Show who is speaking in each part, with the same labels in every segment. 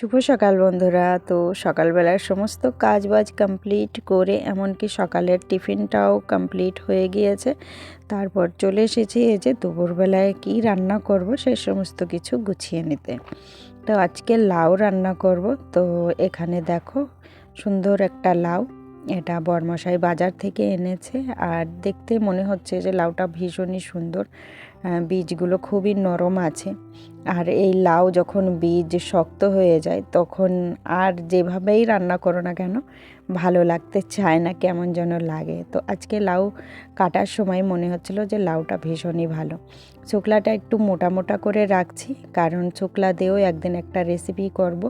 Speaker 1: শুভ সকাল বন্ধুরা। তো সকালবেলার সমস্ত কাজ বাজ কমপ্লিট করে, এমনকি সকালের টিফিনটাও কমপ্লিট হয়ে গিয়েছে। তারপর চলে এসেছি এই যে দুপুরবেলায় কি রান্না করব সেই সমস্ত কিছু গুছিয়ে নিতে। তো আজকে লাউ রান্না করব। তো এখানে দেখো, সুন্দর একটা লাউ। এটা বরমশাই বাজার থেকে এনেছে আর দেখতে মনে হচ্ছে যে লাউটা ভীষণই সুন্দর। বীজগুলো খুবই নরম আছে। আর এই লাউ যখন বীজ শক্ত হয়ে যায় তখন আর যেভাবেই রান্না করো না কেন, ভালো লাগতে চায় না কেমন যেন লাগে। তো আজকে লাউ কাটার সময় মনে হচ্ছিল যে লাউটা ভীষণই ভালো। শুকলাটা একটু মোটা মোটা করে রাখছি, কারণ শুকলা দিয়েও একদিন একটা রেসিপি করব।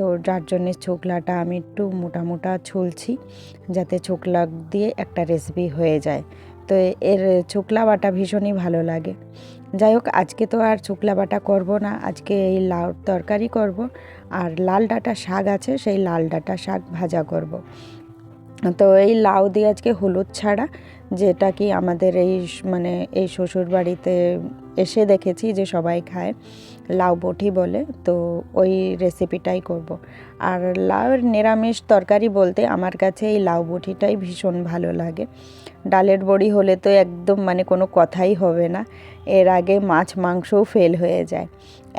Speaker 1: তো যার জন্যে ছোকলাটা আমি একটু মোটা মোটা ছুলছি যাতে ছোকলা দিয়ে একটা রেসিপি হয়ে যায়। তো এর ছোকলা বাটা ভীষণই ভালো লাগে। যাই হোক, আজকে তো আর ছোকলা বাটা করব না, আজকে এই লাউ তরকারি করব। আর লাল ডাঁটা শাক আছে, সেই লাল ডাঁটা শাক ভাজা করব। তো এই লাউ দিয়ে আজকে হলুদ ছাড়া, যেটা কি আমাদের এই মানে এই শ্বশুর বাড়িতে এসে দেখেছি যে সবাই খায় লাউ বটি বলে, তো ওই রেসিপিটাই করব। আর লাউয়ের নিরামিষ তরকারি বলতে আমার কাছে এই লাউ বটিটাই ভীষণ ভালো লাগে। ডালের বড়ি হলে তো একদম মানে কোনো কথাই হবে না, এর আগে মাছ মাংসও ফেল হয়ে যায়,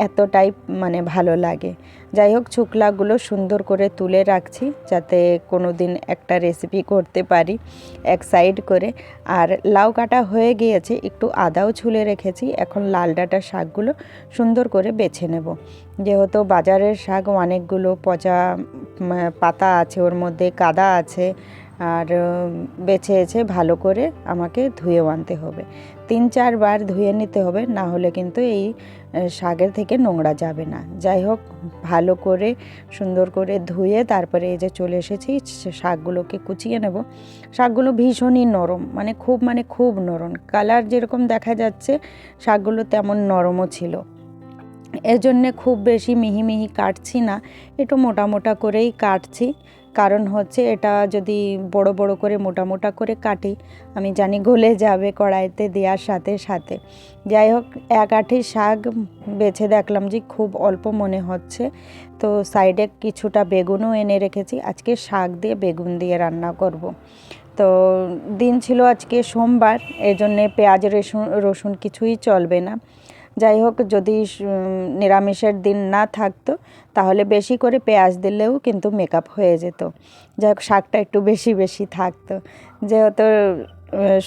Speaker 1: এতটাই মানে ভালো লাগে। যাই হোক, শুকলাগুলো সুন্দর করে তুলে রাখছি যাতে কোনো দিন একটা রেসিপি করতে পারি এক সাইড করে। আর লাউ কাটা হয়ে গিয়েছে, একটু আদাও ছুলে রেখেছি, এখন লাল ডাঁটা শাকগুলো সুন্দর করে বেছে নেব। যেহেতু বাজারের শাক অনেকগুলো পচা পাতা আছে, ওর মধ্যে কাদা আছে, আর বেছে এছে ভালো করে আমাকে ধুয়েও আনতে হবে। তিন চারবার ধুয়ে নিতে হবে, না হলে কিন্তু এই শাকের থেকে নোংরা যাবে না। যাই হোক, ভালো করে, সুন্দর করে ধুয়ে তারপরে এই যে চলে এসেছি শাকগুলোকে কুচিয়ে নেব। শাকগুলো ভীষণই নরম মানে খুব মানে খুব নরম। কালার যেরকম দেখা যাচ্ছে, শাকগুলো তেমন নরমও ছিল। এজন্যে খুব বেশি মিহি মিহি কাটছি না, একটু মোটা মোটা করেই কাটছি। কারণ হচ্ছে এটা যদি বড় বড় করে মোটা মোটা করে কাটি, আমি জানি গলে যাবে কড়াইতে দেওয়ার সাথে সাথে। যাই হোক, এক আঠি শাক বেছে দেখলাম যে খুব অল্প মনে হচ্ছে। তো সাইডে কিছুটা বেগুনও এনে রেখেছি, আজকে শাক দিয়ে বেগুন দিয়ে রান্না করব। তো দিন ছিল আজকে সোমবার এই জন্যে পেঁয়াজ, রসুন রসুন কিছুই চলবে না। যাই হোক, যদি নিরামিষের দিন না থাকতো, তাহলে বেশি করে পেঁয়াজ দিলেও কিন্তু মেকআপ হয়ে যেত যাই হোক, শাকটা একটু বেশি বেশি থাকতো যেহেতু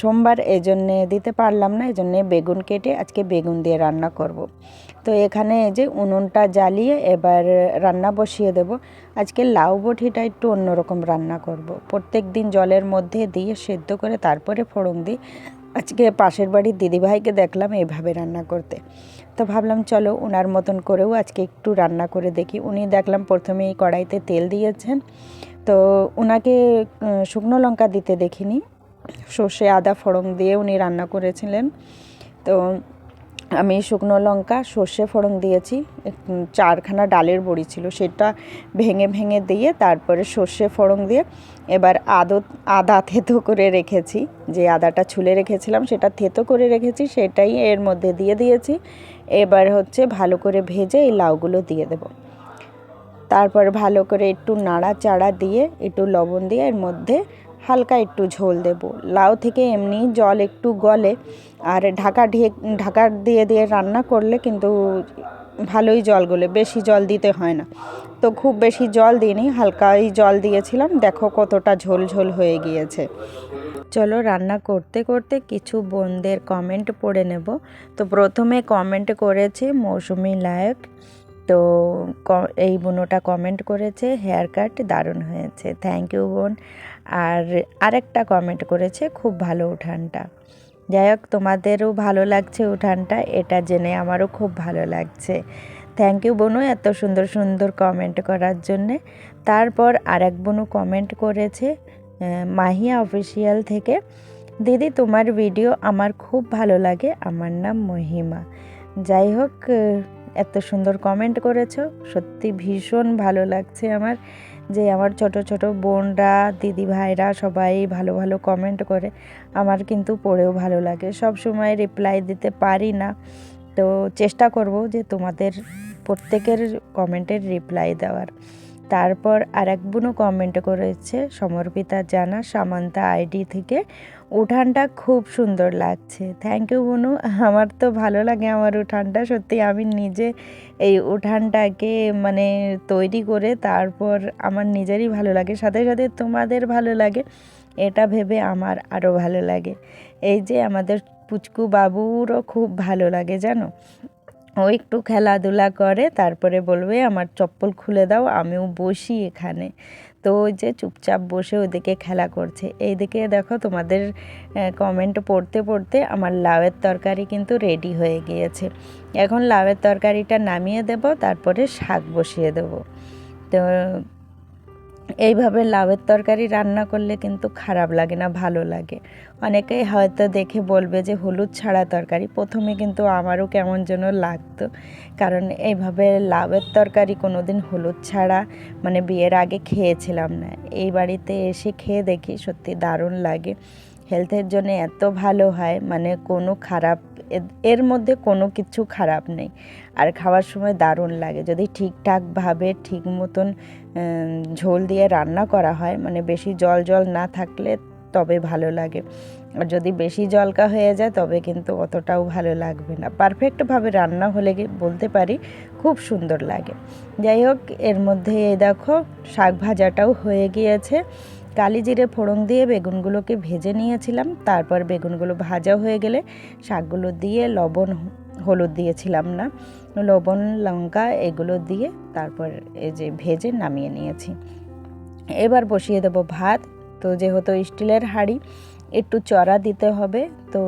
Speaker 1: সোমবার এই জন্যে দিতে পারলাম না এই জন্যে বেগুন কেটে আজকে বেগুন দিয়ে রান্না করব। তো এখানে এই যে উনুনটা জ্বালিয়ে এবার রান্না বসিয়ে দেব আজকে লাউ বটিটা একটু অন্যরকম রান্না করব। প্রত্যেক দিন জলের মধ্যে দিয়ে সেদ্ধ করে তারপরে ফোড়ন দিই আজকে পাশের বাড়ির দিদিভাইকে দেখলাম এভাবে রান্না করতে। তো ভাবলাম, চলো ওনার মতন করেও আজকে একটু রান্না করে দেখি। উনি দেখলাম প্রথমেই কড়াইতে তেল দিয়েছেন। তো ওনাকে শুকনো লঙ্কা দিতে দেখিনি। সর্ষে, আদা, ফোড়ন দিয়ে উনি রান্না করেছিলেন। তো আমি শুকনো লঙ্কা, সর্ষে ফোড়ন দিয়েছি। চারখানা ডালের বড়ি ছিল, সেটা ভেঙে ভেঙে দিয়ে তারপরে সর্ষে ফোড়ন দিয়ে এবার আদো, আদা থেতো করে রেখেছি। যে আদাটা ছুলে রেখেছিলাম, সেটা থেতো করে রেখেছি, সেটাই এর মধ্যে দিয়ে দিয়েছি। এবার হচ্ছে ভালো করে ভেজে এই লাউগুলো দিয়ে দেবো। তারপর ভালো করে একটু নাড়া চাড়া দিয়ে, একটু লবণ দিয়ে এর মধ্যে হালকা একটু ঝোল দেব। লাউ থেকে এমনি জল একটু গলে আর ঢাকা ঢেক, ঢাকা দিয়ে দিয়ে রান্না করলে কিন্তু ভালোই জল গলে, বেশি জল দিতে হয় না। তো খুব বেশি জল দিইনি, হালকাই জল দিয়েছিলাম। দেখো কতটা ঝোল ঝোল হয়ে গিয়েছে। চলো রান্না করতে করতে কিছু বোনদের কমেন্ট পড়ে নেব। তো প্রথমে কমেন্ট করেছে মৌসুমি লায়ক তো এই বোনটা কমেন্ট করেছে হেয়ার কাট দারুণ হয়েছে। থ্যাংক ইউ বোন। আর আরেকটা কমেন্ট করেছে, খুব ভালো উঠানটা। যাই হোক, তোমাদেরও ভালো লাগছে উঠানটা, এটা জেনে আমারও খুব ভালো লাগছে। থ্যাংক ইউ বোনু এত সুন্দর সুন্দর কমেন্ট করার জন্যে। তারপর আরেক বোনু কমেন্ট করেছে মাহিয়া অফিসিয়াল থেকে, দিদি, তোমার ভিডিও আমার খুব ভালো লাগে, আমার নাম মহিমা। যাই হোক, এত সুন্দর কমেন্ট করেছ, সত্যি ভীষণ ভালো লাগছে আমার। যে আমার ছোট ছোট বোনরা দিদি ভাইরা সবাই ভালো ভালো কমেন্ট করে। আমার কিন্তু পড়েও ভালো লাগে। সব সময় রিপ্লাই দিতে পারি না। তো চেষ্টা করব যে তোমাদের প্রত্যেকের কমেন্টের রিপ্লাই দেওয়ার। তারপর আর এক বোনও কমেন্ট করেছে, সমর্পিতা জানা, সামান্তা আইডি থেকে। উঠানটা খুব সুন্দর লাগছে। থ্যাংক ইউ বুনু। আমার তো ভালো লাগে আমার উঠানটা, সত্যি আমি নিজে এই উঠানটাকে মানে তৈরি করে তারপর আমার নিজেরই ভালো লাগে, সাথে সাথে তোমাদের ভালো লাগে, এটা ভেবে আমার আরও ভালো লাগে। এই যে আমাদের পুচকু বাবুরও খুব ভালো লাগে, জানো? ও একটু খেলাধুলা করে, তারপরে বলবে, আমার চপ্পল খুলে দাও, আমিও বসি এখানে। তো ওই যে চুপচাপ বসে ওদিকে খেলা করছে। এইদিকে দেখো তোমাদের কমেন্ট পড়তে পড়তে আমার লাউয়ের তরকারি কিন্তু রেডি হয়ে গিয়েছে। এখন লাউয়ের তরকারিটা নামিয়ে দেব, তারপরে শাক বসিয়ে দেব। তো এইভাবে লাউয়ের তরকারি রান্না করলে কিন্তু খারাপ লাগে না, ভালো লাগে। অনেকেই হয়তো দেখে বলবে যে হলুদ ছাড়া তরকারি প্রথমে কিন্তু আমারও কেমন যেন লাগতো। কারণ এইভাবে লাউয়ের তরকারি কোনো দিন হলুদ ছাড়া মানে বিয়ের আগে খেয়েছিলাম না। এই বাড়িতে এসে খেয়ে দেখি সত্যি দারুণ লাগে। হেলথের জন্য এত ভালো হয় মানে কোনো খারাপ এর মধ্যে কোনো কিছু খারাপ নেই। আর খাওয়ার সময় দারুণ লাগে। যদি ঠিকঠাকভাবে, ঠিক মতন ঝোল দিয়ে রান্না করা হয় মানে বেশি জল জল না থাকলে তবে ভালো লাগে। আর যদি বেশি জলকা হয়ে যায়, তবে কিন্তু অতটাও ভালো লাগবে না। পারফেক্টভাবে রান্না হলে বলতে পারি খুব সুন্দর লাগে। যাই হোক, এর মধ্যে এই দেখো, শাক ভাজাটাও হয়ে গিয়েছে। কালি জিরে ফোড়ন দিয়ে বেগুনগুলোকে ভেজে নিয়েছিলাম। তারপর বেগুনগুলো ভাজা হয়ে গেলে শাকগুলো দিয়ে লবণ হলুদ দিয়েছিলাম না। লবণ, লঙ্কা এগুলো দিয়ে তারপর এই যে ভেজে নামিয়ে নিয়েছি। এবার বসিয়ে দেবো ভাত। তো যেহেতু স্টিলের হাঁড়ি, একটু চড়া দিতে হবে। তো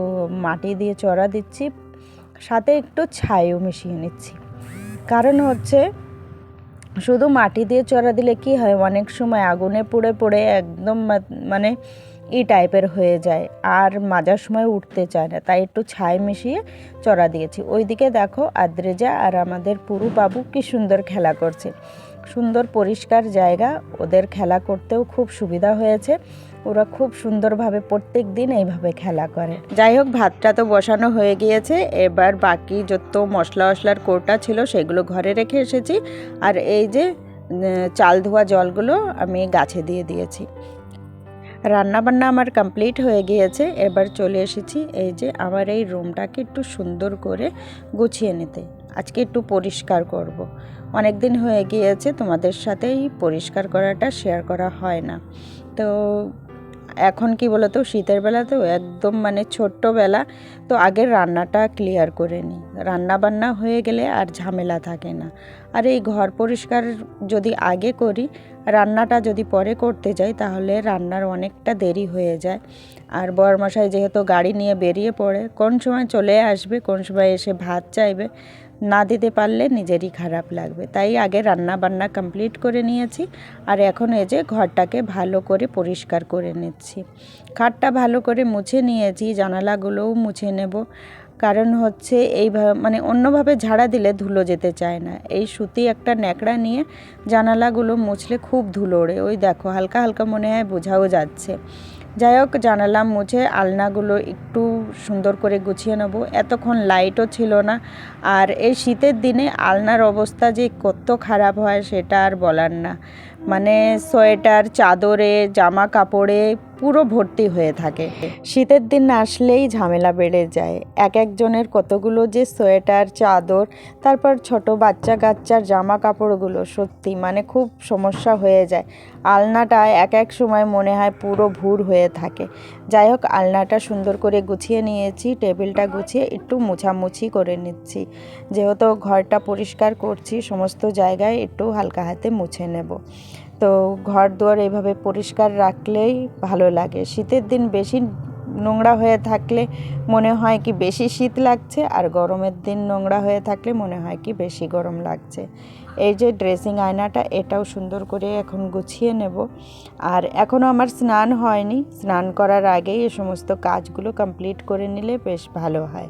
Speaker 1: মাটি দিয়ে চড়া দিচ্ছি, সাথে একটু ছাইও মিশিয়ে নিচ্ছি। কারণ হচ্ছে শুধু মাটি দিয়ে চড়া দিলে কি হয়? অনেক সময় আগুনে পুড়ে পড়ে একদম মানে ই টাইপের হয়ে যায় আর মাজার সময় উঠতে চায় না। তাই একটু ছাই মিশিয়ে চড়া দিয়েছি। ওইদিকে দেখো আদ্রেজা আর আমাদের পুরু বাবু কি সুন্দর খেলা করছে। সুন্দর পরিষ্কার জায়গা। ওদের খেলা করতেও খুব সুবিধা হয়েছে। ওরা খুব সুন্দরভাবে প্রত্যেক দিন এইভাবে খেলা করে। যাই হোক, ভাতটা তো বসানো হয়ে গিয়েছে। এবার বাকি যত মশলা মশলার কোটা ছিল সেগুলো ঘরে রেখে এসেছি। আর এই যে চাল ধোয়া জলগুলো আমি গাছে দিয়ে দিয়েছি। রান্নাবান্না আমার কমপ্লিট হয়ে গিয়েছে। এবার চলে এসেছি এই যে, আমার এই রুমটাকে একটু সুন্দর করে গুছিয়ে নিতে। আজকে একটু পরিষ্কার করব। অনেক দিন হয়ে গিয়েছে, তোমাদের সাথেই পরিষ্কার করাটা শেয়ার করা হয় না। তো এখন কি বলতো, শীতের বেলাতেও একদম মানে ছোট্টবেলা, তো আগের রান্নাটা ক্লিয়ার করে নিই। রান্না বান্না হয়ে গেলে আর ঝামেলা থাকে না। আর এই ঘর পরিষ্কার যদি আগে করি, রান্নাটা যদি পরে করতে যাই, তাহলে রান্নার অনেকটা দেরি হয়ে যায়। আর বরমশাই যেহেতু গাড়ি নিয়ে বেরিয়ে পড়ে, কোন সময় চলে আসবে, কোন সময় এসে ভাত চাইবে না দিতে পারলে নিজেরই খারাপ লাগবে। তাই আগে রান্না বান্না কমপ্লিট করে নিয়েছি আর এখন এই যে ঘরটাকে ভালো করে পরিষ্কার করে নিচ্ছি। খাটটা ভালো করে মুছে নিয়েছি, জানালাগুলোও মুছে নেব। কারণ হচ্ছে এইভাবে মানে অন্যভাবে ঝাড়া দিলে ধুলো যেতে চায় না। এই সুতি একটা ন্যাকড়া নিয়ে জানালাগুলো মুছলে খুব ধুলো ওড়ে। ওই দেখো, হালকা হালকা মনে হয় বোঝাও যাচ্ছে। যাই হোক জানালাম মুছে আলনাগুলো একটু সুন্দর করে গুছিয়ে নেব। এতক্ষণ লাইটও ছিল না। আর এই শীতের দিনে আলনার অবস্থা যে কত খারাপ হয়, সেটা আর বলার না। মানে সোয়েটার চাদরে, জামা কাপড়ে পুরো ভর্তি হয়ে থাকে। শীতের দিন আসলেই ঝামেলা বেড়ে যায়। এক একজনের কতগুলো যে সোয়েটার, চাদর, তারপর ছোট বাচ্চা কাচ্চার জামা কাপড়গুলো সত্যি মানে খুব সমস্যা হয়ে যায়। আলনাটা এক এক সময় মনে হয় পুরো ভুর হয়ে থাকে। যাই হোক, আলনাটা সুন্দর করে গুছিয়ে নিয়েছি, টেবিলটা গুছিয়ে একটু মুছামুছি করে নিচ্ছি। যেহেতু ঘরটা পরিষ্কার করছি, সমস্ত জায়গায় একটু হালকা হাতে মুছে নেব। তো ঘর দুয়ার এইভাবে পরিষ্কার রাখলেই ভালো লাগে। শীতের দিন বেশি নোংরা হয়ে থাকলে মনে হয় কি বেশি শীত লাগছে আর গরমের দিন নোংরা হয়ে থাকলে মনে হয় কি বেশি গরম লাগছে। এই যে ড্রেসিং আয়নাটা, এটাও সুন্দর করে এখন গুছিয়ে নেব। আর এখনও আমার স্নান হয়নি। স্নান করার আগেই এ সমস্ত কাজগুলো কমপ্লিট করে নিলে বেশ ভালো হয়।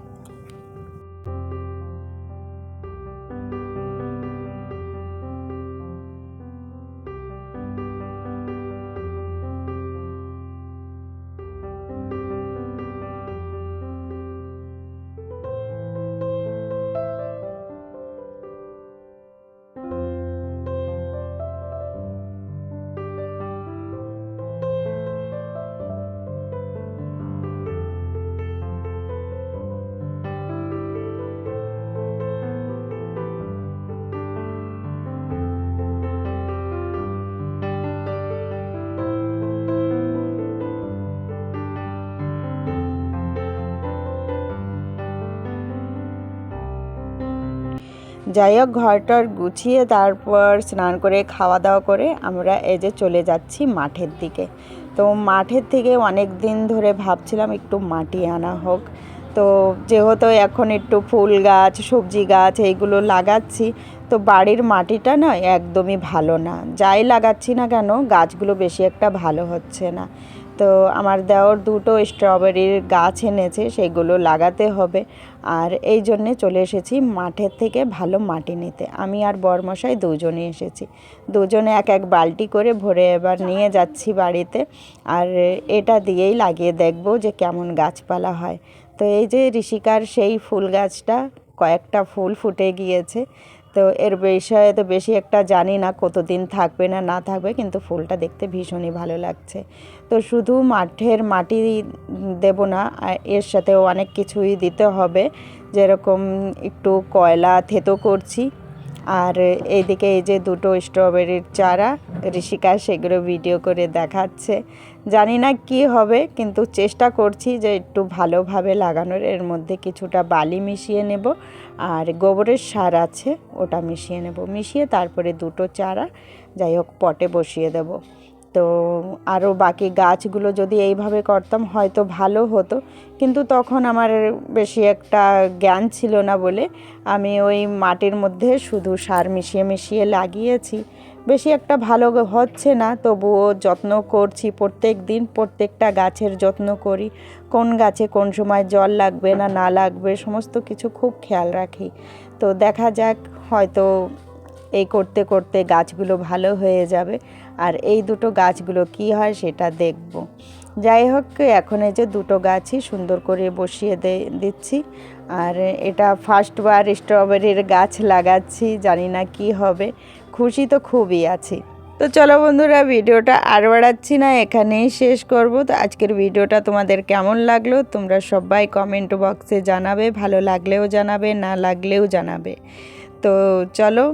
Speaker 1: যাই হোক, ঘরটর গুছিয়ে তারপর স্নান করে খাওয়া দাওয়া করে আমরা এই যে চলে যাচ্ছি মাঠের দিকে। তো মাঠের থেকে অনেক দিন ধরে ভাবছিলাম একটু মাটি আনা হোক। তো যেহেতু এখন একটু ফুল গাছ, সবজি গাছ এইগুলো লাগাচ্ছি, তো বাড়ির মাটিটা না একদমই ভালো না। যাই লাগাচ্ছি না কেন, গাছগুলো বেশি একটা ভালো হচ্ছে না। তো আমার দেওয়ার দুটো স্ট্রবেরির গাছ এনেছে সেগুলো লাগাতে হবে। আর এই জন্যে চলে এসেছি মাঠের থেকে ভালো মাটি নিতে। আমি আর বরমশাই দুজনে এসেছি। দুজনে এক এক বালটি করে ভরে এবার নিয়ে যাচ্ছি বাড়িতে। আর এটা দিয়েই লাগিয়ে দেখব যে কেমন গাছপালা হয়। তো এই যে ঋষিকার সেই ফুল গাছটা কয়েকটা ফুল ফুটে গিয়েছে। তো এর বিষয়ে তো বেশি একটা জানি না কতদিন থাকবে না না থাকবে, কিন্তু ফুলটা দেখতে ভীষণই ভালো লাগছে। তো শুধু মাঠের মাটি দেব না এর সাথেও অনেক কিছুই দিতে হবে। যেরকম একটু কয়লা, থেতো করছি। আর এইদিকে এই যে দুটো স্ট্রবেরির চারা, ঋষিকা সেগুলো ভিডিও করে দেখাচ্ছে। জানি না কি হবে, কিন্তু চেষ্টা করছি যে একটু ভালোভাবে লাগানোর। এর মধ্যে কিছুটা বালি মিশিয়ে নেব, আর গোবরের সার আছে, ওটা মিশিয়ে নেব। মিশিয়ে তারপরে দুটো চারা, যাই হোক, পটে বসিয়ে দেব। তো আরও বাকি গাছগুলো যদি এইভাবে করতাম, হয়তো ভালো হতো। কিন্তু তখন আমার বেশি একটা জ্ঞান ছিল না বলে আমি ওই মাটির মধ্যে শুধু সার মিশিয়ে মিশিয়ে লাগিয়েছি। বেশি একটা ভালো হচ্ছে না, তবুও যত্ন করছি। প্রত্যেক দিন প্রত্যেকটা গাছের যত্ন করি। কোন গাছে কোন সময় জল লাগবে না না লাগবে, সমস্ত কিছু খুব খেয়াল রাখি। তো দেখা যাক, হয়তো এই করতে করতে গাছগুলো ভালো হয়ে যাবে। আর এই দুটো গাছগুলো কি হয় সেটা দেখব। যাই হোক, এখন এই যে দুটো গাছই সুন্দর করে বসিয়ে দে, দিচ্ছি। আর এটা ফার্স্টবার স্ট্রবেরির গাছ লাগাচ্ছি, জানি না কি হবে। খুশি তো খুবই আছি। তো চলো বন্ধুরা, ভিডিওটা আর বাড়াচ্ছি না, এখানেই শেষ করব। তো আজকের ভিডিওটা তোমাদের কেমন লাগল? তোমরা সবাই কমেন্ট বক্সে জানাবে, ভালো লাগলেও জানাবে, না লাগলেও জানাবে। তো চলো,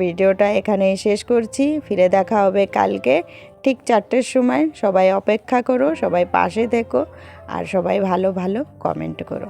Speaker 1: ভিডিওটা এখানেই শেষ করছি। ফিরে দেখা হবে কালকে, ঠিক চারটের সময়। সবাই অপেক্ষা করো, সবাই পাশে থেকো, আর সবাই ভালো ভালো কমেন্ট করো।